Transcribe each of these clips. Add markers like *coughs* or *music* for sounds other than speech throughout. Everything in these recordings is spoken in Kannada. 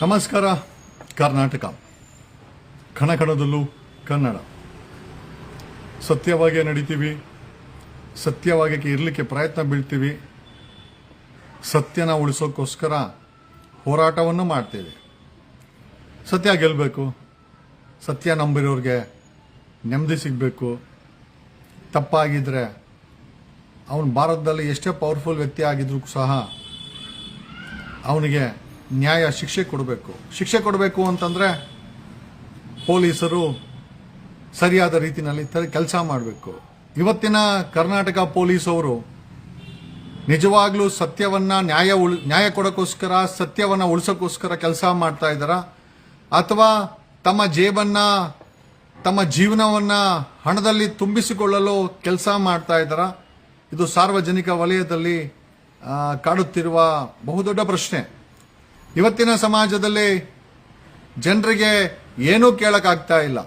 ನಮಸ್ಕಾರ, ಕರ್ನಾಟಕ. ಕಣಕಣದಲ್ಲೂ ಕನ್ನಡ. ಸತ್ಯವಾಗಿ ನಡಿತೀವಿ ಸತ್ಯವಾಗಿ ಇರಲಿಕ್ಕೆ ಪ್ರಯತ್ನ ಬೀಳ್ತೀವಿ, ಸತ್ಯನ ಉಳಿಸೋಕ್ಕೋಸ್ಕರ ಹೋರಾಟವನ್ನು ಮಾಡ್ತೀವಿ. ಸತ್ಯ ಗೆಲ್ಲಬೇಕು ಸತ್ಯ ನಂಬಿರೋರಿಗೆ ನೆಮ್ಮದಿ ಸಿಗಬೇಕು. ತಪ್ಪಾಗಿದ್ದರೆ ಅವನು ಭಾರತದಲ್ಲಿ ಎಷ್ಟೇ ಪವರ್ಫುಲ್ ವ್ಯಕ್ತಿ ಆಗಿದ್ರೂ ಸಹ ಅವನಿಗೆ ನ್ಯಾಯ ಶಿಕ್ಷೆ ಕೊಡಬೇಕು. ಶಿಕ್ಷೆ ಕೊಡಬೇಕು ಅಂತಂದರೆ ಪೊಲೀಸರು ಸರಿಯಾದ ರೀತಿಯಲ್ಲಿ ಕೆಲಸ ಮಾಡಬೇಕು. ಇವತ್ತಿನ ಕರ್ನಾಟಕ ಪೊಲೀಸ್ ಅವರು ನಿಜವಾಗ್ಲೂ ಸತ್ಯವನ್ನ ನ್ಯಾಯ ಉಳ್, ನ್ಯಾಯ ಕೊಡೋಕ್ಕೋಸ್ಕರ ಸತ್ಯವನ್ನ ಉಳಿಸೋಕ್ಕೋಸ್ಕರ ಕೆಲಸ ಮಾಡ್ತಾ ಇದ್ದಾರಾ? ಅಥವಾ ತಮ್ಮ ಜೇಬನ್ನ, ತಮ್ಮ ಜೀವನವನ್ನ ಹಣದಲ್ಲಿ ತುಂಬಿಸಿಕೊಳ್ಳಲು ಕೆಲಸ ಮಾಡ್ತಾ ಇದ್ದಾರಾ? ಇದು ಸಾರ್ವಜನಿಕ ವಲಯದಲ್ಲಿ ಕಾಡುತ್ತಿರುವ ಬಹುದೊಡ್ಡ ಪ್ರಶ್ನೆ. ಇವತ್ತಿನ ಸಮಾಜದಲ್ಲಿ ಜನರಿಗೆ ಏನೂ ಕೇಳಕ್ಕಾಗ್ತಾ ಇಲ್ಲ.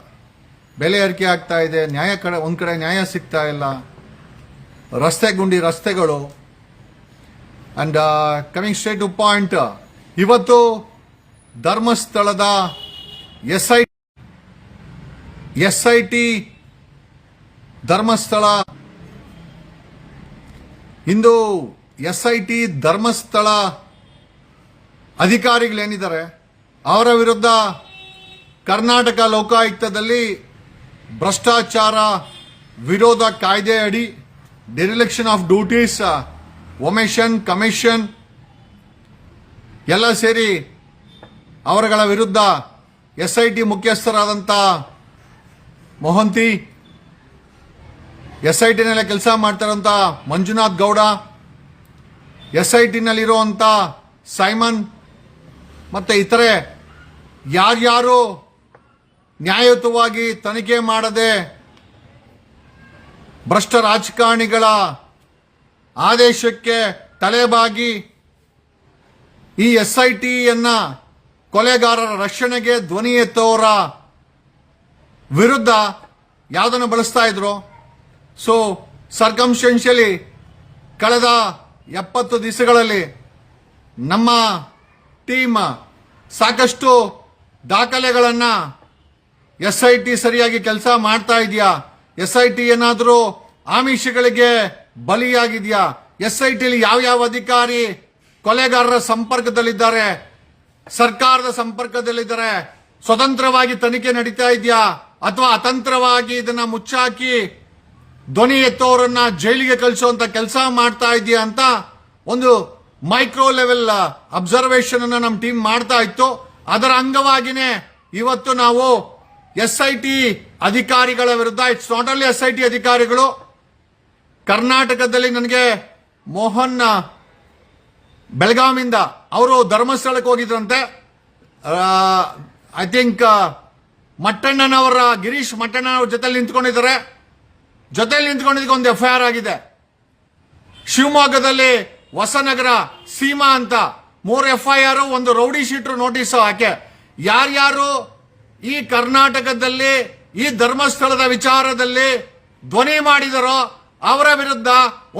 ಬೆಲೆ ಏರಿಕೆ ಆಗ್ತಾ ಇದೆ, ನ್ಯಾಯ ಕಡೆ, ಒಂದು ಕಡೆ ನ್ಯಾಯ ಸಿಗ್ತಾ ಇಲ್ಲ. ರಸ್ತೆ ಗುಂಡಿ ರಸ್ತೆಗಳು. And coming straight to point ಇವತ್ತು ಧರ್ಮಸ್ಥಳದ S I S I T Dharmasthala. Into S I T Dharmasthala ಅಧಿಕಾರಿಗಳೇನಿದ್ದಾರೆ, ಅವರ ವಿರುದ್ಧ ಕರ್ನಾಟಕ ಲೋಕಾಯುಕ್ತದಲ್ಲಿ ಭ್ರಷ್ಟಾಚಾರ ವಿರೋಧ ಕಾಯ್ದೆ ಅಡಿ dereliction of duties omission commission ಎಲ್ಲ ಸೇರಿ ಅವರುಗಳ ವಿರುದ್ಧ ಎಸ್ ಐ ಟಿ ಮುಖ್ಯಸ್ಥರಾದಂಥ ಮೊಹಂತಿ ಎಸ್ ಐ ಟಿನಲ್ಲಿ ಕೆಲಸ ಮಾಡ್ತಾರಂಥ ಮಂಜುನಾಥ್ ಗೌಡ ಎಸ್ ಐ ಟಿನಲ್ಲಿರುವಂಥ ಸೈಮನ್ ಮತ್ತೆ ಇತರೆ ಯಾರ್ಯಾರು ನ್ಯಾಯಯುತವಾಗಿ ತನಿಖೆ ಮಾಡದೆ ಭ್ರಷ್ಟ ರಾಜಕಾರಣಿಗಳ ಆದೇಶಕ್ಕೆ ತಲೆಬಾಗಿ ಈ ಎಸ್ ಐ ಟಿಯನ್ನ ಕೊಲೆಗಾರರ ರಕ್ಷಣೆಗೆ ಧ್ವನಿ ಎತ್ತೋರ ವಿರುದ್ಧ ಯಾವುದನ್ನು ಬಳಸ್ತಾ ಇದ್ರು? ಸೊ ಸರ್ಕಮ್ಸ್ಟೆನ್ಷಿಯಲಿ ಕಳೆದ ಎಪ್ಪತ್ತು ದಿವಸಗಳಲ್ಲಿ ನಮ್ಮ ಟೀಮ್ ಸಾಕಷ್ಟು ದಾಖಲೆಗಳನ್ನ ಎಸ್ ಐ ಟಿ ಸರಿಯಾಗಿ ಕೆಲಸ ಮಾಡ್ತಾ ಇದೆಯಾ? ಎಸ್ ಐ ಟಿ ಏನಾದರೂ ಆಮಿಷಗಳಿಗೆ ಬಲಿಯಾಗಿದೆಯಾ? ಎಸ್ ಐ ಟಿಲಿ ಯಾವ ಯಾವ ಅಧಿಕಾರಿ ಕೊಲೆಗಾರರ ಸಂಪರ್ಕದಲ್ಲಿದ್ದಾರೆ? ಸರ್ಕಾರದ ಸಂಪರ್ಕದಲ್ಲಿದ್ದಾರೆ ಸ್ವತಂತ್ರವಾಗಿ ತನಿಖೆ ನಡೀತಾ ಇದೆಯಾ? ಅಥವಾ ಅತಂತ್ರವಾಗಿ ಇದನ್ನ ಮುಚ್ಚಾಕಿ ಧ್ವನಿ ಎತ್ತೋರನ್ನ ಜೈಲಿಗೆ ಕಳಿಸುವಂತ ಕೆಲಸ ಮಾಡ್ತಾ ಇದೆಯಾ ಅಂತ ಒಂದು ಮೈಕ್ರೋ ಲೆವೆಲ್ ಅಬ್ಸರ್ವೇಷನ್ ಅನ್ನು ನಮ್ಮ ಟೀಮ್ ಮಾಡ್ತಾ ಇತ್ತು. ಅದರ ಅಂಗವಾಗಿನೇ ಇವತ್ತು ನಾವು ಎಸ್ ಐ ಟಿ ಅಧಿಕಾರಿಗಳ ವಿರುದ್ಧ it's not only S I T ಅಧಿಕಾರಿಗಳು, ಕರ್ನಾಟಕದಲ್ಲಿ ನನಗೆ ಮೋಹನ್ ಬೆಳಗಾವಿಯಿಂದ ಅವರು ಧರ್ಮಸ್ಥಳಕ್ಕೆ ಹೋಗಿದ್ರಂತೆ. ಐ ಥಿಂಕ್ ಮಟ್ಟಣ್ಣನವರ, ಗಿರೀಶ್ ಮಟ್ಟಣ್ಣನವ್ರ ಜೊತೆಲಿ ನಿಂತ್ಕೊಂಡಿದ್ದಾರೆ. ಜೊತೆಲಿ ನಿಂತ್ಕೊಂಡಿದ್ದಕ್ಕೆ ಒಂದು ಎಫ್ ಐ ಆಗಿದೆ. ಶಿವಮೊಗ್ಗದಲ್ಲಿ ಹೊಸನಗರ ಸೀಮಾ ಅಂತ ಮೂರು ಎಫ್ ಐ ಆರ್ ಒಂದು ರೌಡಿ ಶೀಟ್ರು ನೋಟಿಸ್ ಹಾಕೆ. ಯಾರ್ಯಾರು ಈ ಕರ್ನಾಟಕದಲ್ಲಿ, ಈ ಧರ್ಮಸ್ಥಳದ ವಿಚಾರದಲ್ಲಿ ಧ್ವನಿ ಮಾಡಿದರೋ ಅವರ ವಿರುದ್ಧ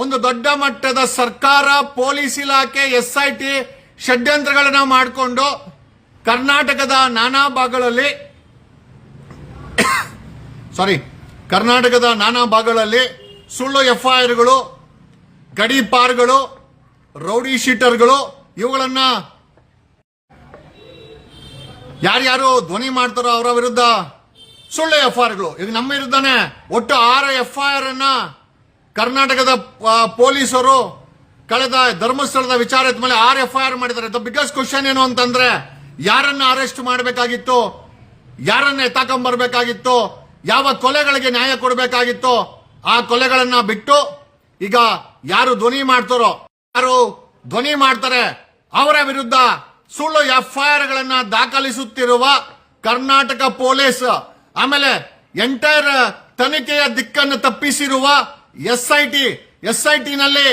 ಒಂದು ದೊಡ್ಡ ಮಟ್ಟದ ಸರ್ಕಾರ, ಪೊಲೀಸ್ ಇಲಾಖೆ, ಎಸ್ ಐ ಟಿ ಷಡ್ಯಂತ್ರಗಳನ್ನ ಮಾಡಿಕೊಂಡು ಕರ್ನಾಟಕದ ನಾನಾ ಭಾಗಗಳಲ್ಲಿ *coughs* ಸಾರಿ ಕರ್ನಾಟಕದ ನಾನಾ ಭಾಗಗಳಲ್ಲಿ ಸುಳ್ಳು ಎಫ್ಐಆರ್ಗಳು ಗಡೀಪಾರ್ಗಳು ರೌಡಿ ಶೀಟರ್ಗಳು, ಇವುಗಳನ್ನ ಯಾರ್ಯಾರು ಧ್ವನಿ ಮಾಡ್ತಾರೋ ಅವರ ವಿರುದ್ಧ ಸುಳ್ಳು ಎಫ್ಐಆರ್ಗಳು. ಈಗ ನಮ್ಮ ವಿರುದ್ಧನೇ ಒಟ್ಟು ಆರು ಎಫ್ಐಆರ್ ಅನ್ನ ಕರ್ನಾಟಕದ ಪೊಲೀಸರು ಕಳೆದ ಧರ್ಮಸ್ಥಳದ ವಿಚಾರ ಮೇಲೆ ಆರು ಆರ್ ಮಾಡಿದ್ದಾರೆ. ದ ಬಿಗ್ಗೆಸ್ಟ್ ಕ್ವಶನ್ ಏನು ಅಂತಂದ್ರೆ, ಯಾರನ್ನ ಅರೆಸ್ಟ್ ಮಾಡಬೇಕಾಗಿತ್ತು, ಯಾರನ್ನ ಎತ್ತಾಕೊಂಡ್ಬರ್ಬೇಕಾಗಿತ್ತು ಯಾವ ಕೊಲೆಗಳಿಗೆ ನ್ಯಾಯ ಕೊಡಬೇಕಾಗಿತ್ತು, ಆ ಕೊಲೆಗಳನ್ನ ಬಿಟ್ಟು ಈಗ ಯಾರು ಧ್ವನಿ ಮಾಡ್ತಾರೋ ಯಾರು ಧ್ವನಿ ಮಾಡ್ತಾರೆ, ಅವರ ವಿರುದ್ಧ ಸುಳ್ಳು ಎಫ್ಐಆರ್ ಗಳನ್ನ ದಾಖಲಿಸುತ್ತಿರುವ ಕರ್ನಾಟಕ ಪೊಲೀಸ್, ಆಮೇಲೆ ಎಂಟೈರ್ ತನಿಖೆಯ ದಿಕ್ಕನ್ನು ತಪ್ಪಿಸಿರುವ S I T S I T ನಲ್ಲಿ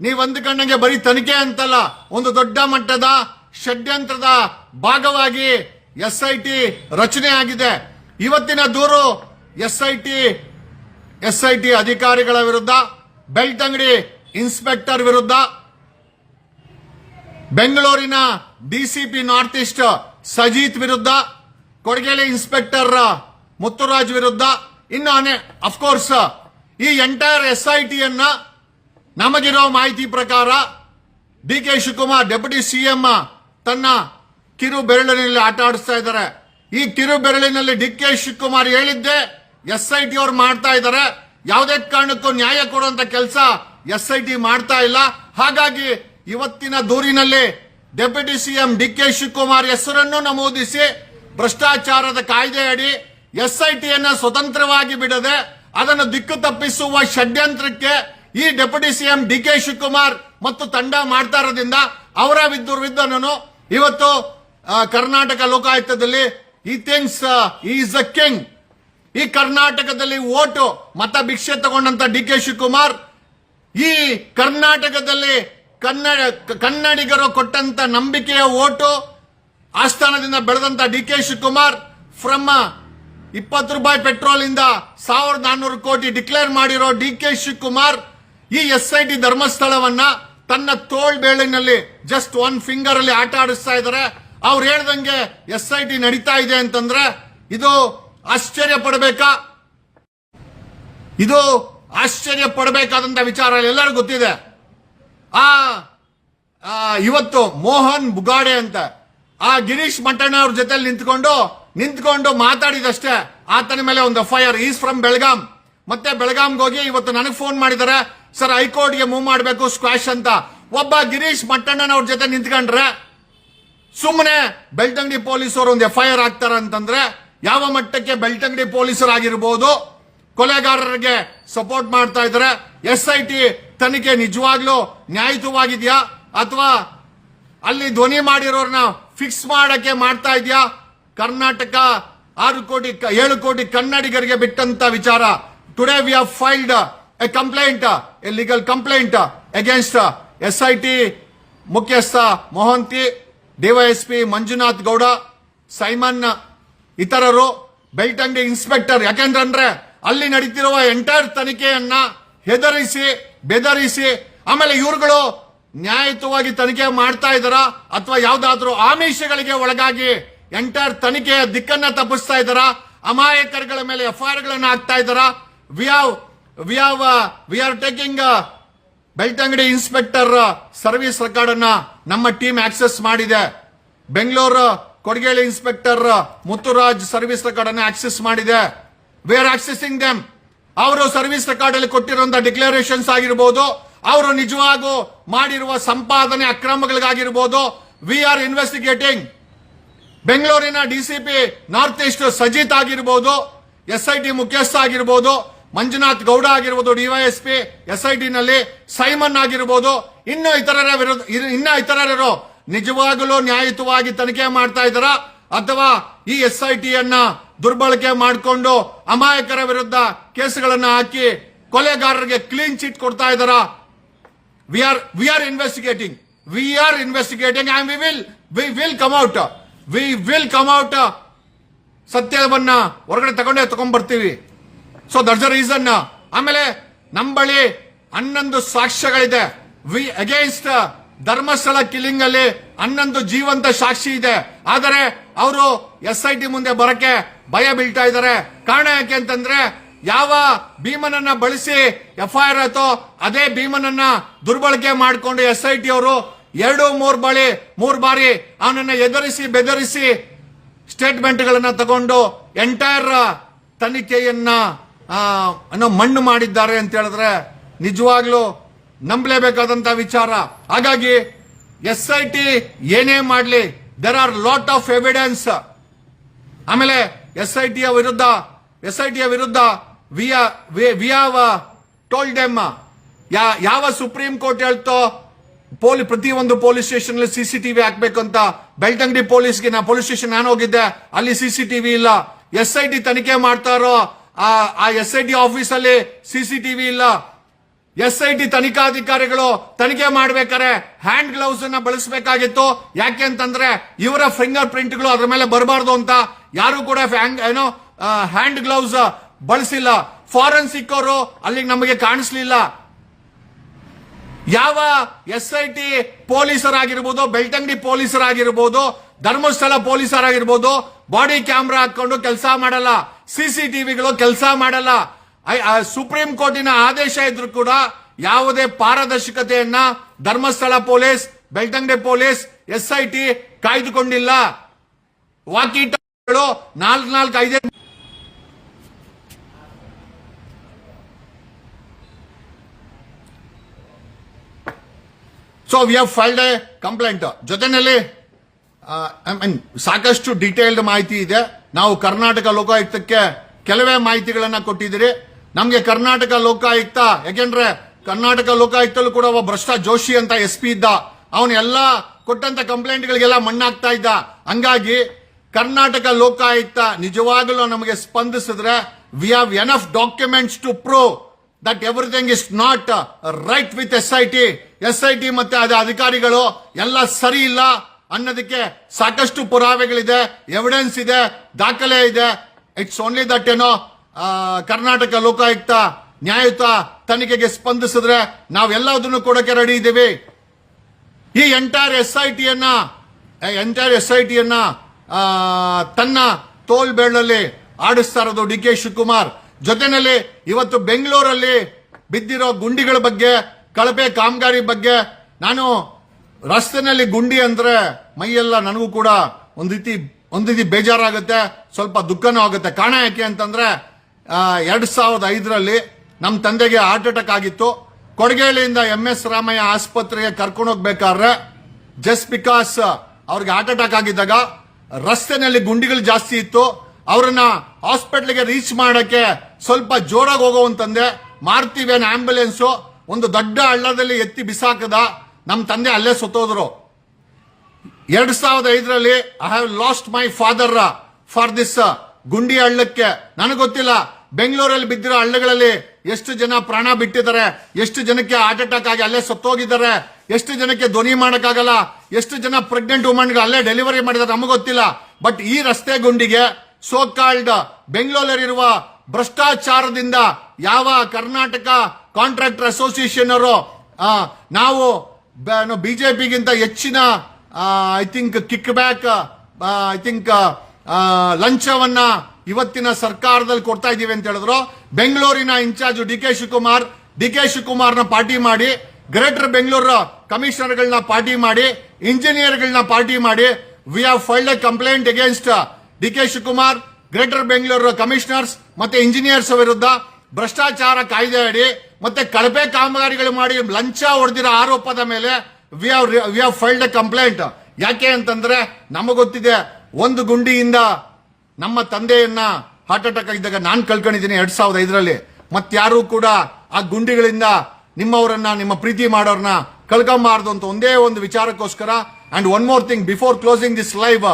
ನೀವು ಕಣ್ಣಿಗೆ ಬರೀ ತನಿಖೆ ಅಂತಲ್ಲ, ಒಂದು ದೊಡ್ಡ ಮಟ್ಟದ ಷಡ್ಯಂತ್ರದ ಭಾಗವಾಗಿ ಎಸ್ ಐ ಟಿ ರಚನೆ ಆಗಿದೆ. ಇವತ್ತಿನ ದೂರು S I T S I T ಅಧಿಕಾರಿಗಳ ವಿರುದ್ಧ, ಬೆಳ್ತಂಗಡಿ ಇನ್ಸ್ಪೆಕ್ಟರ್ ವಿರುದ್ಧ ಬೆಂಗಳೂರಿನ ಡಿಸಿಪಿ ನಾರ್ತ್ ಈಸ್ಟ್ ಸಜೀತ್ ವಿರುದ್ಧ ಕೊಡಗೇಲಿ ಇನ್ಸ್ಪೆಕ್ಟರ್ ಮುತ್ತುರಾಜ್ ವಿರುದ್ಧ, ಇನ್ನು ಅಫ್ಕೋರ್ಸ್ ಈ ಎಂಟೈರ್ ಎಸ್ ಐ ಟಿಯನ್ನ ನಮಗಿರೋ ಮಾಹಿತಿ ಪ್ರಕಾರ D K Shivakumar deputy CM ತನ್ನ ಕಿರು ಬೆರಳಿನಲ್ಲಿ ಆಟ ಆಡಿಸ್ತಾ ಇದ್ದಾರೆ. ಈ ಕಿರು ಬೆರಳಿನಲ್ಲಿ ಡಿ ಕೆ ಶಿವಕುಮಾರ್ ಹೇಳಿದ್ದೆ ಎಸ್ ಐ ಟಿ ಅವ್ರು ಮಾಡ್ತಾ ಇದ್ದಾರೆ. ಯಾವುದೇ ಕಾರಣಕ್ಕೂ ನ್ಯಾಯ ಕೊಡುವಂತ ಕೆಲಸ ಎಸ್ ಐ ಟಿ ಮಾಡ್ತಾ ಇಲ್ಲ. ಹಾಗಾಗಿ ಇವತ್ತಿನ ದೂರಿನಲ್ಲಿ deputy CM D K Shivakumar ಹೆಸರನ್ನು ನಮೂದಿಸಿ ಭ್ರಷ್ಟಾಚಾರದ ಕಾಯ್ದೆ ಅಡಿ ಎಸ್ ಐ ಟಿಯನ್ನ ಸ್ವತಂತ್ರವಾಗಿ ಬಿಡದೆ ಅದನ್ನು ದಿಕ್ಕು ತಪ್ಪಿಸುವ ಷಡ್ಯಂತ್ರಕ್ಕೆ ಈ deputy CM D K Shivakumar ಮತ್ತು ತಂಡ ಮಾಡ್ತಾ ಇರೋದ್ರಿಂದ ಅವರ ವಿರುದ್ಧ ಇವತ್ತು ಕರ್ನಾಟಕ ಲೋಕಾಯುಕ್ತದಲ್ಲಿ ಈ ಥಿಂಗ್ಸ್ ಈಸ್ ಅ ಕಿಂಗ್ ಈ ಕರ್ನಾಟಕದಲ್ಲಿ ಓಟು ಮತ ಭಿಕ್ಷೆ ತಗೊಂಡಂತ ಡಿ ಕೆ ಶಿವಕುಮಾರ್ ಈ ಕರ್ನಾಟಕದಲ್ಲಿ ಕನ್ನಡ, ಕನ್ನಡಿಗರು ಕೊಟ್ಟಂತ ನಂಬಿಕೆಯ ಓಟು ಆಸ್ಥಾನದಿಂದ ಬೆಳೆದಂತ ಡಿ ಕೆ ಶಿವಕುಮಾರ್ ಫ್ರಮ್ ಇಪ್ಪತ್ತು ರೂಪಾಯಿ ಪೆಟ್ರೋಲ್ ಇಂದ ಸಾವಿರದ ನಾನ್ನೂರು ಕೋಟಿ ಡಿಕ್ಲೇರ್ ಮಾಡಿರೋ ಡಿ ಕೆ ಶಿವಕುಮಾರ್ ಈ ಎಸ್ ಐ ಟಿ ಧರ್ಮಸ್ಥಳವನ್ನ ತನ್ನ ತೋಳ್ ಬೇಳಿನಲ್ಲಿ ಜಸ್ಟ್ ಒನ್ ಫಿಂಗರ್ ಅಲ್ಲಿ ಆಟ ಆಡಿಸ್ತಾ ಇದ್ದಾರೆ. ಅವ್ರು ಹೇಳ್ದಂಗೆ ಎಸ್ ಐ ಟಿ ನಡೀತಾ ಇದೆ ಅಂತಂದ್ರೆ ಇದು ಆಶ್ಚರ್ಯ ಪಡಬೇಕಾ? ಇದು ಆಶ್ಚರ್ಯ ಪಡಬೇಕಾದಂತ ವಿಚಾರ ಎಲ್ಲರಿಗೂ ಗೊತ್ತಿದೆ. ಆ ಇವತ್ತು ಮೋಹನ್ ಬುಗಾಡೆ ಅಂತ. ಆ ಗಿರೀಶ್ ಮಟ್ಟಣ್ಣ ಅವ್ರ ಜೊತೆ ನಿಂತ್ಕೊಂಡು ನಿಂತ್ಕೊಂಡು ಮಾತಾಡಿದಷ್ಟೇ. ಆತನ ಮೇಲೆ ಒಂದು F I R is from Belgaum ಮತ್ತೆ ಬೆಳಗಾಂಗೆ ಹೋಗಿ ಇವತ್ತು ನನಗೆ ಫೋನ್ ಮಾಡಿದ್ದಾರೆ ಸರ್, ಹೈಕೋರ್ಟ್ಗೆ ಮೂವ್ ಮಾಡಬೇಕು ಸ್ಕ್ವಾಶ್ ಅಂತ. ಒಬ್ಬ ಗಿರೀಶ್ ಮಟ್ಟಣ್ಣನವ್ರ ಜೊತೆ ನಿಂತ್ಕೊಂಡ್ರೆ ಸುಮ್ಮನೆ ಬೆಳ್ತಂಗಡಿ ಪೊಲೀಸರು ಒಂದು ಎಫ್ ಐ ಆರ್ ಆಗ್ತಾರ ಅಂತಂದ್ರೆ, ಯಾವ ಮಟ್ಟಕ್ಕೆ ಬೆಳ್ತಂಗಡಿ ಪೊಲೀಸರಾಗಿರ್ಬೋದು, ಕೊಲೆಗಾರರಿಗೆ ಸಪೋರ್ಟ್ ಮಾಡ್ತಾ ಇದ್ದಾರೆ ಎಸ್ ಐ ಟಿ ತನಿಖೆ ನಿಜವಾಗ್ಲೂ ನ್ಯಾಯಯುತವಾಗಿದೆಯಾ? ಅಥವಾ ಅಲ್ಲಿ ಧ್ವನಿ ಮಾಡಿರೋರ್ನ ಫಿಕ್ಸ್ ಮಾಡಕ್ಕೆ ಮಾಡ್ತಾ ಇದೆಯಾ? ಕರ್ನಾಟಕ ಆರು ಕೋಟಿ ಏಳು ಕೋಟಿ ಕನ್ನಡಿಗರಿಗೆ ಬಿಟ್ಟಂತ ವಿಚಾರ. Today we have filed a complaint a legal complaint against S I T ಮುಖ್ಯಸ್ಥ ಮೊಹಂತಿ ಡಿವೈಎಸ್ಪಿ ಮಂಜುನಾಥ್ ಗೌಡ, ಸೈಮನ್ ಇತರರು, ಬೆಳ್ತಂಗಡಿ ಇನ್ಸ್ಪೆಕ್ಟರ್ ಯಾಕೆಂದ್ರೆ ಅಲ್ಲಿ ನಡೀತಿರುವ ಎಂಟೈರ್ ತನಿಖೆಯನ್ನ ಹೆದರಿಸಿ ಬೆದರಿಸಿ, ಆಮೇಲೆ ಇವ್ರುಗಳು ನ್ಯಾಯಯುತವಾಗಿ ತನಿಖೆ ಮಾಡ್ತಾ ಇದ್ದಾರಾ? ಅಥವಾ ಯಾವ್ದಾದ್ರು ಆಮಿಷಗಳಿಗೆ ಒಳಗಾಗಿ ಎಂಟೈರ್ ತನಿಖೆಯ ದಿಕ್ಕನ್ನ ತಪ್ಪಿಸ್ತಾ ಇದ್ದಾರಾ? ಅಮಾಯಕರುಗಳ ಮೇಲೆ ಎಫ್ಐಆರ್ ಗಳನ್ನ ಹಾಕ್ತಾ ಇದ್ದಾರಾ? We have we have we are taking Belthangady inspector service record ಅನ್ನ ನಮ್ಮ ಟೀಮ್ ಆಕ್ಸೆಸ್ ಮಾಡಿದೆ. ಬೆಂಗಳೂರು ಕೊಡಗೇಳಿ ಇನ್ಸ್ಪೆಕ್ಟರ್ ಮುತ್ತುರಾಜ್ ಸರ್ವಿಸ್ ರೆಕಾರ್ಡ್ ಅನ್ನ ಆಕ್ಸೆಸ್ ಮಾಡಿದೆ. We are accessing them. ಅವರು ಸರ್ವಿಸ್ ರೆಕಾರ್ಡ್ ಅಲ್ಲಿ ಕೊಟ್ಟಿರುವಂತಹ ಡಿಕ್ಲರೇಷನ್ಸ್ ಆಗಿರ್ಬೋದು, ಅವರು ನಿಜವಾಗೂ ಮಾಡಿರುವ ಸಂಪಾದನೆ ಅಕ್ರಮಗಳಿಗಾಗಿರ್ಬೋದು ವಿ ಆರ್ ಇನ್ವೆಸ್ಟಿಗೇಟಿಂಗ್ ಬೆಂಗಳೂರಿನ ಡಿಸಿಪಿ ನಾರ್ತ್ ಈಸ್ಟ್ ಸಜಿತ್ ಆಗಿರ್ಬೋದು ಎಸ್ ಐ ಟಿ ಮುಖ್ಯಸ್ಥ ಆಗಿರ್ಬೋದು, ಮಂಜುನಾಥ್ ಗೌಡ ಆಗಿರ್ಬೋದು ಡಿವೈಎಸ್ಪಿ ಎಸ್ ಐ ಟಿ ನಲ್ಲಿ ಸೈಮನ್ ಆಗಿರ್ಬೋದು, ಇನ್ನು ಇತರರ ವಿರುದ್ಧ, ಇನ್ನು- ಇತರರು ನಿಜವಾಗಲೂ ನ್ಯಾಯಯುತವಾಗಿ ತನಿಖೆ ಮಾಡ್ತಾ ಇದ್ದಾರಾ? ಅಥವಾ ಈ ಎಸ್ ಐ ಟಿಯನ್ನ ದುರ್ಬಳಕೆ ಮಾಡಿಕೊಂಡು ಅಮಾಯಕರ ವಿರುದ್ಧ ಕೇಸುಗಳನ್ನು ಹಾಕಿ ಕೊಲೆಗಾರರಿಗೆ ಕ್ಲೀನ್ ಚಿಟ್ ಕೊಡ್ತಾ ಇದ್ದಾರಾ? We are we are investigating we are investigating and we will we will come out we will come out ಸತ್ಯವನ್ನ ಹೊರಗಡೆ ತಗೊಂಡೇ ತಗೊಂಡ್ ಬರ್ತೀವಿ ಸೊ ದಟ್ಸ್ ಅ ರೀಸನ್ ಆಮೇಲೆ ನಮ್ಮ ಬಳಿ ಹನ್ನೊಂದು ಸಾಕ್ಷ್ಯಗಳಿದೆ. ವಿ ಅಗೇನ್ಸ್ಟ್ ಧರ್ಮಸ್ಥಳ ಕಿಲಿಂಗ್ ಅಲ್ಲಿ ಹನ್ನೊಂದು ಜೀವಂತ ಸಾಕ್ಷಿ ಇದೆ. ಆದರೆ ಅವರು ಎಸ್ ಐ ಟಿ ಮುಂದೆ ಬರಕ್ಕೆ ಭಯ ಬೀಳ್ತಾ ಇದ್ದಾರೆ. ಕಾರಣ ಯಾಕೆ ಅಂತಂದ್ರೆ ಯಾವ ಭೀಮನನ್ನ ಬಳಸಿ ಎಫ್ಐಆರ್ ಆಯ್ತೋ ಅದೇ ಭೀಮನನ್ನ ದುರ್ಬಳಕೆ ಮಾಡಿಕೊಂಡು ಎಸ್ ಐ ಟಿ ಅವರು ಎರಡು, ಮೂರು ಬಳಿ ಮೂರು ಬಾರಿ ಅವನನ್ನ ಎದುರಿಸಿ, ಬೆದರಿಸಿ ಸ್ಟೇಟ್ಮೆಂಟ್ಗಳನ್ನ ತಗೊಂಡು ಎಂಟೈರ್ ತನಿಖೆಯನ್ನ ಮಣ್ಣು ಮಾಡಿದ್ದಾರೆ ಅಂತ ಹೇಳಿದ್ರೆ ನಿಜವಾಗ್ಲೂ ನಂಬಲೇಬೇಕಾದಂತ ವಿಚಾರ. ಹಾಗಾಗಿ ಎಸ್ ಐ ಟಿ ಏನೇ ಮಾಡಲಿ there are lot of evidence ಆಮೇಲೆ ಎಸ್ ಐ ಟಿಯ ವಿರುದ್ಧ, ಎಸ್ ಐ ಟಿಯ ವಿರುದ್ಧ ವಿ ಹಾವ್ ಟೋಲ್ಡ್ ಎಂ ಯಾವ ಸುಪ್ರೀಂ ಕೋರ್ಟ್ ಹೇಳ್ತೋ ಪ್ರತಿ ಪ್ರತಿಯೊಂದು ಪೊಲೀಸ್ ಸ್ಟೇಷನ್ ಅಲ್ಲಿ ಸಿಸಿಟಿವಿ ಹಾಕ್ಬೇಕು ಅಂತ ಬೆಳ್ತಂಗಡಿ ಪೊಲೀಸ್ಗೆ ನಾ, ಪೊಲೀಸ್ ಸ್ಟೇಷನ್ ನಾನು ಹೋಗಿದ್ದೆ, ಅಲ್ಲಿ ಸಿಸಿಟಿವಿ ಇಲ್ಲ. ಎಸ್ ಐ ಟಿ ತನಿಖೆ ಮಾಡ್ತಾರೋ, ಆ- ಎಸ್ ಐ ಟಿ ಆಫೀಸ್ ಅಲ್ಲಿ ಸಿಸಿಟಿವಿ ಇಲ್ಲ. ಎಸ್ ಐ ತನಿಖಾಧಿಕಾರಿಗಳು ತನಿಖೆ ಮಾಡ್ಬೇಕಾದ್ರೆ ಹ್ಯಾಂಡ್ ಗ್ಲೌಸ್ ಅನ್ನ ಬಳಸಬೇಕಾಗಿತ್ತು. ಯಾಕೆ ಅಂತಂದ್ರೆ ಇವರ ಫಿಂಗರ್ ಪ್ರಿಂಟ್ಗಳು ಅದ್ರ ಮೇಲೆ ಬರಬಾರ್ದು ಅಂತ ಯಾರು ಕೂಡ ಏನೋ ಹ್ಯಾಂಡ್ ಗ್ಲೌಸ್ ಬಳಸಿಲ್ಲ. ಫಾರೆನ್ಸಿಕ್ ಅವರು ಅಲ್ಲಿಗೆ ನಮಗೆ ಕಾಣಿಸ್ಲಿಲ್ಲ. ಯಾವ ಎಸ್ ಐ ಟಿ ಪೊಲೀಸರಾಗಿರ್ಬೋದು, ಬೆಳ್ತಂಗಡಿ ಪೊಲೀಸರಾಗಿರ್ಬೋದು, ಧರ್ಮಸ್ಥಳ ಪೊಲೀಸರಾಗಿರ್ಬೋದು, ಬಾಡಿ ಕ್ಯಾಮ್ರಾ ಹಾಕೊಂಡು ಕೆಲಸ ಮಾಡಲ್ಲ ಸಿಸಿಟಿವಿಗಳು ಕೆಲಸ ಮಾಡಲ್ಲ. ಸುಪ್ರೀಂ ಕೋರ್ಟಿನ ಆದೇಶ ಇದ್ರೂ ಕೂಡ ಯಾವುದೇ ಪಾರದರ್ಶಕತೆಯನ್ನ Dharmasthala police, Belthangady police S I T ಕಾಯ್ದುಕೊಂಡಿಲ್ಲ. ವಾಕಿ ನಾಲ್ಕು ನಾಲ್ಕು ಐದೇ so we have filed a complaint ಜೊತೆನಲ್ಲಿ ಐ ಮೀನ್ ಸಾಕಷ್ಟು ಡೀಟೇಲ್ಡ್ ಮಾಹಿತಿ ಇದೆ. ನಾವು ಕರ್ನಾಟಕ ಲೋಕಾಯುಕ್ತಕ್ಕೆ ಕೆಲವೇ ಮಾಹಿತಿಗಳನ್ನ ಕೊಟ್ಟಿದ್ದೀರಿ. ನಮ್ಗೆ ಕರ್ನಾಟಕ ಲೋಕಾಯುಕ್ತ, ಯಾಕೆಂದ್ರೆ ಕರ್ನಾಟಕ ಲೋಕಾಯುಕ್ತಲ್ಲೂ ಕೂಡ ಒಬ್ಬ ಭ್ರಷ್ಟ ಜೋಶಿ ಅಂತ ಎಸ್ ಪಿ ಇದ್ದ. ಅವನು ಎಲ್ಲ ಕೊಟ್ಟಂತ ಕಂಪ್ಲೇಂಟ್ಗಳಿಗೆಲ್ಲ ಮಣ್ಣಾಗ್ತಾ ಇದ್ದ. ಹಂಗಾಗಿ ಕರ್ನಾಟಕ ಲೋಕಾಯುಕ್ತ ನಿಜವಾಗಲೂ ನಮಗೆ ಸ್ಪಂದಿಸಿದ್ರೆ we have enough documents to prove that everything is not right with S I T S I T ಮತ್ತೆ ಅದ ಅಧಿಕಾರಿಗಳು ಎಲ್ಲ ಸರಿ ಇಲ್ಲ ಅನ್ನೋದಕ್ಕೆ ಸಾಕಷ್ಟು ಪುರಾವೆಗಳಿದೆ ಎವಿಡೆನ್ಸ್ ಇದೆ, ದಾಖಲೆ ಇದೆ. ಇಟ್ಸ್ ಓನ್ಲಿ ದಟ್ ಏನೋ ಕರ್ನಾಟಕ ಲೋಕಾಯುಕ್ತ ನ್ಯಾಯುತ ತನಿಖೆಗೆ ಸ್ಪಂದಿಸಿದ್ರೆ ನಾವೆಲ್ಲದನ್ನು ಕೊಡಕ್ಕೆ ರೆಡಿ ಇದ್ದೇವೆ. ಈ ಎಂಟೈರ್ ಎಸ್ ಐ ಟಿಯನ್ನ ಎಂಟೈರ್ ಎಸ್ ಐ ಟಿಯನ್ನ ತನ್ನ ತೋಲ್ ಬೇಳಲ್ಲಿ ಆಡಿಸ್ತಾ ಇರೋದು ಡಿ ಕೆ ಶಿವಕುಮಾರ್. ಜೊತೆನಲ್ಲಿ ಇವತ್ತು ಬೆಂಗಳೂರಲ್ಲಿ ಬಿದ್ದಿರೋ ಗುಂಡಿಗಳ ಬಗ್ಗೆ, ಕಳಪೆ ಕಾಮಗಾರಿ ಬಗ್ಗೆ ನಾನು ರಸ್ತೆನಲ್ಲಿ ಗುಂಡಿ ಅಂದ್ರೆ ಮೈಯೆಲ್ಲ ನನಗೂ ಕೂಡ ಒಂದ್ ರೀತಿ ಒಂದ್ ರೀತಿ ಬೇಜಾರಾಗುತ್ತೆ, ಸ್ವಲ್ಪ ದುಃಖನೂ ಆಗುತ್ತೆ. ಕಾರಣ ಯಾಕೆ ಅಂತಂದ್ರೆ ಎರಡ್ ಸಾವಿರದ ಐದರಲ್ಲಿ ನಮ್ಮ ತಂದೆಗೆ ಹಾರ್ಟ್ ಅಟ್ಯಾಕ್ ಆಗಿತ್ತು. ಕೊಡಗೇಳಿಯಿಂದ ಎಂ ಎಸ್ ರಾಮಯ್ಯ ಆಸ್ಪತ್ರೆಗೆ ಕರ್ಕೊಂಡು ಹೋಗ್ಬೇಕಾದ್ರೆ ಜಸ್ಟ್ ಬಿಕಾಸ್ ಅವ್ರಿಗೆ ಹಾರ್ಟ್ ಅಟ್ಯಾಕ್ ಆಗಿದ್ದಾಗ ರಸ್ತೆನಲ್ಲಿ ಗುಂಡಿಗಳು ಜಾಸ್ತಿ ಇತ್ತು. ಅವ್ರನ್ನ ಹಾಸ್ಪಿಟ್ಲಿಗೆ ರೀಚ್ ಮಾಡಕ್ಕೆ ಸ್ವಲ್ಪ ಜೋರಾಗಿ ಹೋಗೋವಂತಂದೆ ಮಾಡ್ತೀವಿ ಅನ್ನೋ ಆಂಬ್ಯುಲೆನ್ಸು ಒಂದು ದೊಡ್ಡ ಹಳ್ಳದಲ್ಲಿ ಎತ್ತಿ ಬಿಸಾಕದ ನಮ್ಮ ತಂದೆ ಅಲ್ಲೇ ಸುತ್ತೋದ್ರು. ಎರಡ್ ಸಾವಿರದ ಐದರಲ್ಲಿ I have lost my father for this ಗುಂಡಿ ಹಳ್ಳಕ್ಕೆ, ನನಗೆ ಗೊತ್ತಿಲ್ಲ, ಬೆಂಗಳೂರಲ್ಲಿ ಬಿದ್ದಿರೋ ಹಳ್ಳಗಳಲ್ಲಿ ಎಷ್ಟು ಜನ ಪ್ರಾಣ ಬಿಟ್ಟಿದ್ದಾರೆ, ಎಷ್ಟು ಜನಕ್ಕೆ ಹಾರ್ಟ್ ಅಟ್ಯಾಕ್ ಆಗಿ ಅಲ್ಲೇ ಸತ್ತೋಗಿದ್ದಾರೆ, ಎಷ್ಟು ಜನಕ್ಕೆ ಧ್ವನಿ ಮಾಡಕ್ಕಾಗಲ್ಲ, ಎಷ್ಟು ಜನ ಪ್ರೆಗ್ನೆಂಟ್ ವುಮನ್ಗೆ ಅಲ್ಲೇ ಡೆಲಿವರಿ ಮಾಡಿದ್ದಾರೆ ನಮಗೆ ಗೊತ್ತಿಲ್ಲ. ಬಟ್ ಈ ರಸ್ತೆ ಗುಂಡಿಗೆ ಸೋ ಕಾಲ್ಡ್ ಬೆಂಗಳೂರಲ್ಲಿರುವ ಭ್ರಷ್ಟಾಚಾರದಿಂದ ಯಾವ ಕರ್ನಾಟಕ ಕಾಂಟ್ರಾಕ್ಟರ್ ಅಸೋಸಿಯೇಷನ್ ಅವರು ನಾವು ಬಿಜೆಪಿಗಿಂತ ಹೆಚ್ಚಿನ I think kickback I think ಲಂಚವನ್ನ ಇವತ್ತಿನ ಸರ್ಕಾರದಲ್ಲಿ ಕೊಡ್ತಾ ಇದ್ದೀವಿ ಅಂತ ಹೇಳಿದ್ರು. ಬೆಂಗಳೂರಿನ incharge D K Shivakumar, D K ಶಿವಕುಮಾರ್ನ party ಮಾಡಿ, ಗ್ರೇಟರ್ ಬೆಂಗಳೂರು ಕಮಿಷನರ್ಗಳನ್ನ ಪಾರ್ಟಿ ಮಾಡಿ, ಇಂಜಿನಿಯರ್ಗಳನ್ನ ಪಾರ್ಟಿ ಮಾಡಿ we have filed a complaint against D K Shivakumar, greater Bengaluru commissioners ಮತ್ತೆ ಇಂಜಿನಿಯರ್ಸ್ ವಿರುದ್ಧ ಭ್ರಷ್ಟಾಚಾರ ಕಾಯ್ದೆ ಅಡಿ ಮತ್ತೆ ಕಳಪೆ ಕಾಮಗಾರಿಗಳು ಮಾಡಿ ಲಂಚ ಹೊಡೆದಿರೋ ಆರೋಪದ ಮೇಲೆ we have we have filed a complaint ಯಾಕೆ ಅಂತಂದ್ರೆ ನಮಗೊತ್ತಿದೆ ಗೊತ್ತಿದೆ ಒಂದು ಗುಂಡಿಯಿಂದ ನಮ್ಮ ತಂದೆಯನ್ನ ಹಾರ್ಟ್ ಅಟ್ಯಾಕ್ ಆಗಿದ್ದಾಗ ನಾನು ಕಳ್ಕೊಂಡಿದ್ದೀನಿ ಎರಡ್ ಸಾವಿರದ ಐದರಲ್ಲಿ. ಮತ್ತಾರೂ ಕೂಡ ಆ ಗುಂಡಿಗಳಿಂದ ನಿಮ್ಮವರನ್ನ, ನಿಮ್ಮ ಪ್ರೀತಿ ಮಾಡೋರನ್ನ ಕಳ್ಕೊಂಬಾರ್ದು ಅಂತ ಒಂದೇ ಒಂದು ವಿಚಾರಕ್ಕೋಸ್ಕರ. And one more thing before closing this live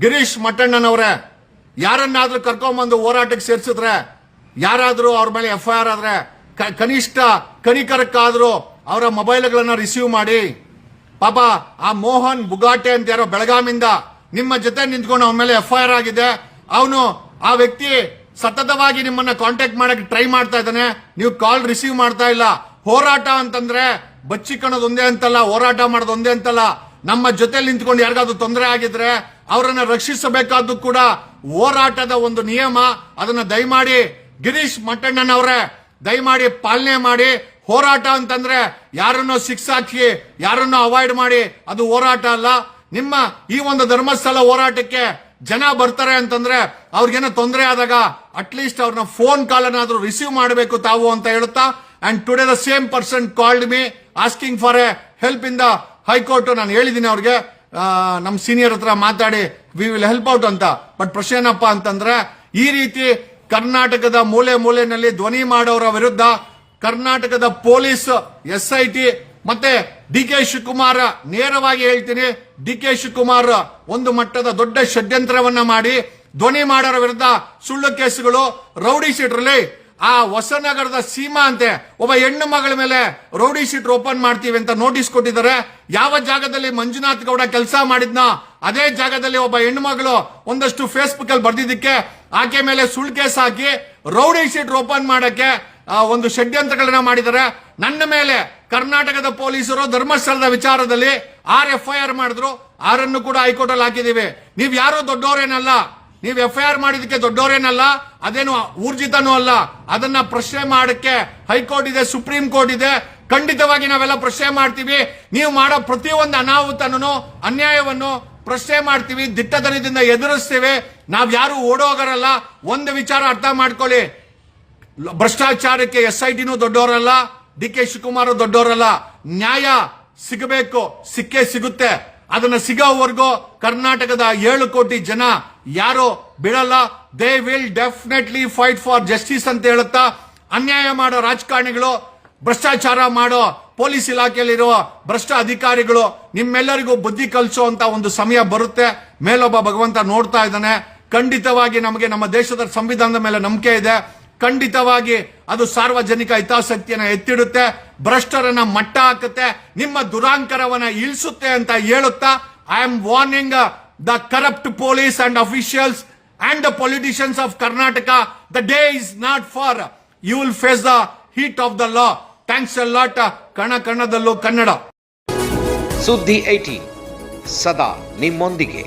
Girish ಮಟ್ಟಣ್ಣನವರೇ, ಯಾರನ್ನಾದ್ರೂ ಕರ್ಕೊಂಬಂದು ಹೋರಾಟಕ್ಕೆ ಸೇರಿಸಿದ್ರೆ, ಯಾರಾದರೂ ಅವ್ರ ಮೇಲೆ ಎಫ್ ಐ ಆರ್ ಆದ್ರೆ ಕನಿಷ್ಠ ಕನಿಕರಕ್ಕಾದರೂ ಅವರ ಮೊಬೈಲ್ಗಳನ್ನ ರಿಸೀವ್ ಮಾಡಿ. ಪಾಪ ಆ ಮೋಹನ್ ಬುಗಾಟೆ ಅಂತ ಯಾರೋ ಬೆಳಗಾಮಿಂದ ನಿಮ್ಮ ಜೊತೆ ನಿಂತ್ಕೊಂಡು ಅವನ ಮೇಲೆ ಎಫ್ ಐ ಆರ್ ಆಗಿದೆ. ಅವನು ಆ ವ್ಯಕ್ತಿ ಸತತವಾಗಿ ನಿಮ್ಮನ್ನ ಕಾಂಟ್ಯಾಕ್ಟ್ ಮಾಡಕ್ಕೆ ಟ್ರೈ ಮಾಡ್ತಾ ಇದ್ದಾನೆ. ನೀವು ಕಾಲ್ ರಿಸೀವ್ ಮಾಡ್ತಾ ಇಲ್ಲ. ಹೋರಾಟ ಅಂತಂದ್ರೆ ಬಚ್ಚಿಕೊಳ್ಳೋದು ಒಂದೇ ಅಂತಲ್ಲ, ಹೋರಾಟ ಮಾಡೋದು ಒಂದೇ ಅಂತಲ್ಲ. ನಮ್ಮ ಜೊತೆ ನಿಂತ್ಕೊಂಡು ಯಾರಿಗಾದ್ರೂ ತೊಂದರೆ ಆಗಿದ್ರೆ ಅವರನ್ನ ರಕ್ಷಿಸಬೇಕಾದ್ದು ಕೂಡ ಹೋರಾಟದ ಒಂದು ನಿಯಮ. ಅದನ್ನ ದಯಮಾಡಿ ಗಿರೀಶ್ ಮಟ್ಟಣ್ಣನವರೇ ದಯಮಾಡಿ ಪಾಲನೆ ಮಾಡಿ. ಹೋರಾಟ ಅಂತಂದ್ರೆ ಯಾರನ್ನೋ ಸಿಕ್ಸ್ ಹಾಕಿ, ಯಾರನ್ನೋ ಅವಾಯ್ಡ್ ಮಾಡಿ. ಅದು ಹೋರಾಟ ಅಲ್ಲ. ನಿಮ್ಮ ಈ ಒಂದು ಧರ್ಮಸ್ಥಳ ಹೋರಾಟಕ್ಕೆ ಜನ ಬರ್ತಾರೆ ಅಂತಂದ್ರೆ ಅವ್ರಿಗೇನೋ ತೊಂದರೆ ಆದಾಗ ಅಟ್ಲೀಸ್ಟ್ ಅವ್ರನ್ನ ಫೋನ್ ಕಾಲ್ ರಿಸೀವ್ ಮಾಡಬೇಕು ತಾವು ಅಂತ ಹೇಳುತ್ತಾ? And today the same person called me asking for a help in the high court ನಾನು ಹೇಳಿದ್ದೀನಿ ಅವ್ರಿಗೆ. ನಮ್ಮ ನಮ್ ಸೀನಿಯರ್ ಹತ್ರ ಮಾತಾಡಿ ವಿ ವಿಲ್ ಹೆಲ್ಪ್ ಔಟ್ ಅಂತ. ಬಟ್ ಪ್ರಶ್ನೆ ಏನಪ್ಪ ಅಂತಂದ್ರೆ, ಈ ರೀತಿ ಕರ್ನಾಟಕದ ಮೂಲೆ ಮೂಲೆಯಲ್ಲಿ ಧ್ವನಿ ಮಾಡೋರ ವಿರುದ್ಧ ಕರ್ನಾಟಕದ ಪೊಲೀಸ್, ಎಸ್ ಐ ಟಿ ಮತ್ತೆ ಡಿ ಕೆ ಶಿವಕುಮಾರ್ ನೇರವಾಗಿ ಹೇಳ್ತೀನಿ. ಡಿ ಕೆ ಶಿವಕುಮಾರ್ ಒಂದು ಮಟ್ಟದ ದೊಡ್ಡ ಷಡ್ಯಂತ್ರವನ್ನ ಮಾಡಿ ಧ್ವನಿ ಮಾಡೋರ ವಿರುದ್ಧ ಸುಳ್ಳು ಕೇಸುಗಳು ರೌಡಿ ಶೀಟ್ರಲ್ಲಿ ಆ ಹೊಸನಗರದ ಸೀಮಾ ಅಂತೆ ಒಬ್ಬ ಹೆಣ್ಣು ಮಗಳ ಮೇಲೆ ರೌಡಿ ಶೀಟ್ ಓಪನ್ ಮಾಡ್ತೀವಿ ಅಂತ ನೋಟಿಸ್ ಕೊಟ್ಟಿದ್ದಾರೆ. ಯಾವ ಜಾಗದಲ್ಲಿ ಮಂಜುನಾಥ್ ಗೌಡ ಕೆಲಸ ಮಾಡಿದ್ನ ಅದೇ ಜಾಗದಲ್ಲಿ ಒಬ್ಬ ಹೆಣ್ಣು ಮಗಳು ಒಂದಷ್ಟು ಫೇಸ್ಬುಕ್ ಅಲ್ಲಿ ಬರ್ದಿದ್ದಕ್ಕೆ ಆಕೆ ಮೇಲೆ ಸುಳ್ಳು ಕೇಸ್ ಹಾಕಿ ರೌಡಿ ಶೀಟ್ ಓಪನ್ ಮಾಡಕ್ಕೆ ಒಂದು ಷಡ್ಯಂತ್ರಗಳನ್ನ ಮಾಡಿದರೆ ನನ್ನ ಮೇಲೆ ಕರ್ನಾಟಕದ ಪೊಲೀಸರು ಧರ್ಮಸ್ಥಳದ ವಿಚಾರದಲ್ಲಿ ಆರ್ ಎಫ್ ಐ ಆರ್ ಮಾಡಿದ್ರು. ಆರನ್ನು ಕೂಡ ಹೈಕೋರ್ಟ್ ಅಲ್ಲಿ ಹಾಕಿದೀವಿ ನೀವ್ ಯಾರು ದೊಡ್ಡವರೇನಲ್ಲ ನೀವು ಎಫ್ ಐ ಆರ್ ಮಾಡಿದಕ್ಕೆ ದೊಡ್ಡವರೇನಲ್ಲ ಅದೇನು ಊರ್ಜಿತನೂ ಅಲ್ಲ. ಅದನ್ನ ಪ್ರಶ್ನೆ ಮಾಡಕ್ಕೆ ಹೈಕೋರ್ಟ್ ಇದೆ, ಸುಪ್ರೀಂ ಕೋರ್ಟ್ ಇದೆ. ಖಂಡಿತವಾಗಿ ನಾವೆಲ್ಲ ಪ್ರಶ್ನೆ ಮಾಡ್ತೀವಿ. ನೀವು ಮಾಡೋ ಪ್ರತಿಯೊಂದು ಅನಾಹುತನೂ, ಅನ್ಯಾಯವನ್ನು ಪ್ರಶ್ನೆ ಮಾಡ್ತೀವಿ, ದಿಟ್ಟತನದಿಂದ ಎದುರಿಸ್ತೀವಿ. ನಾವ್ ಯಾರು ಓಡೋಗರಲ್ಲ. ಒಂದು ವಿಚಾರ ಅರ್ಥ ಮಾಡ್ಕೊಳ್ಳಿ. ಭ್ರಷ್ಟಾಚಾರಕ್ಕೆ ಎಸ್ ಐ ಟಿನೂ ದೊಡ್ಡವರಲ್ಲ ಡಿ ಕೆ ಶಿವಕುಮಾರ್ ದೊಡ್ಡವರಲ್ಲ. ನ್ಯಾಯ ಸಿಗಬೇಕು, ಸಿಕ್ಕೇ ಸಿಗುತ್ತೆ. ಅದನ್ನ ಸಿಗೋವರೆಗೂ ಕರ್ನಾಟಕದ ಏಳು ಕೋಟಿ ಜನ ಯಾರು ಬಿಡಲ್ಲ they will definitely fight for justice ಅಂತ ಹೇಳುತ್ತಾ ಅನ್ಯಾಯ ಮಾಡೋ ರಾಜಕಾರಣಿಗಳು, ಭ್ರಷ್ಟಾಚಾರ ಮಾಡೋ ಪೊಲೀಸ್ ಇಲಾಖೆಯಲ್ಲಿರುವ ಭ್ರಷ್ಟ ಅಧಿಕಾರಿಗಳು, ನಿಮ್ಮೆಲ್ಲರಿಗೂ ಬುದ್ಧಿ ಕಲಿಸುವಂತ ಒಂದು ಸಮಯ ಬರುತ್ತೆ. ಮೇಲೊಬ್ಬ ಭಗವಂತ ನೋಡ್ತಾ ಇದ್ದಾನೆ. ಖಂಡಿತವಾಗಿ ನಮಗೆ ನಮ್ಮ ದೇಶದ ಸಂವಿಧಾನದ ಮೇಲೆ ನಂಬಿಕೆ ಇದೆ. ಖಂಡಿತವಾಗಿ ಅದು ಸಾರ್ವಜನಿಕ ಹಿತಾಸಕ್ತಿಯನ್ನ ಎತ್ತಿಡುತ್ತೆ, ಭ್ರಷ್ಟರನ್ನ ಮಟ್ಟ ಹಾಕುತ್ತೆ, ನಿಮ್ಮ ದುರಾಂಕರವನ್ನ ಇಳಿಸುತ್ತೆ ಅಂತ ಹೇಳುತ್ತಾ I am warning the corrupt police and officials and the politicians of Karnataka the day is not far you will face the heat of the law thanks a lot ಕಣ ಕಣದಲ್ಲೂ ಕನ್ನಡ ಸುದ್ದಿ ಏಟಿ ಸದಾ ನಿಮ್ಮೊಂದಿಗೆ.